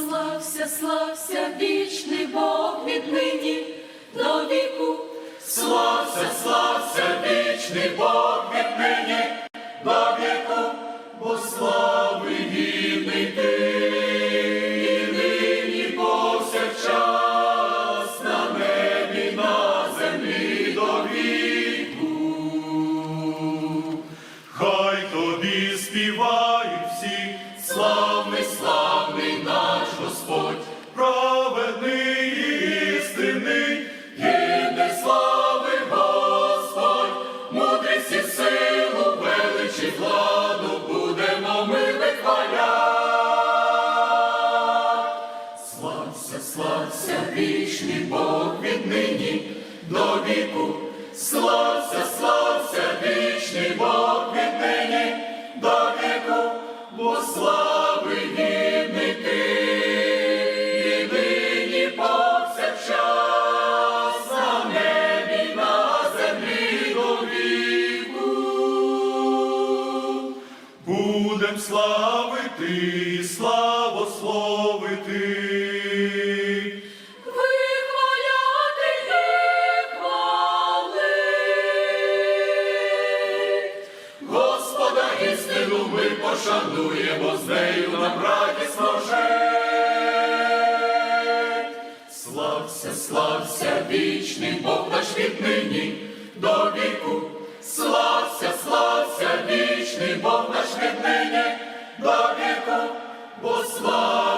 Слався, слався, вічний Бог віднині до віку. Слався, слався, вічний Бог віднині владу будемо ми вихвалять. Слався, слався, вічний Бог віднині до віку. Слався, слався, вічний Бог будем славити і славословити. Істину ми пошануємо з нею на браті служи, Слався, слався вічний Бог наш віднині, до віку. Бог наш віднині до віку, бо слава.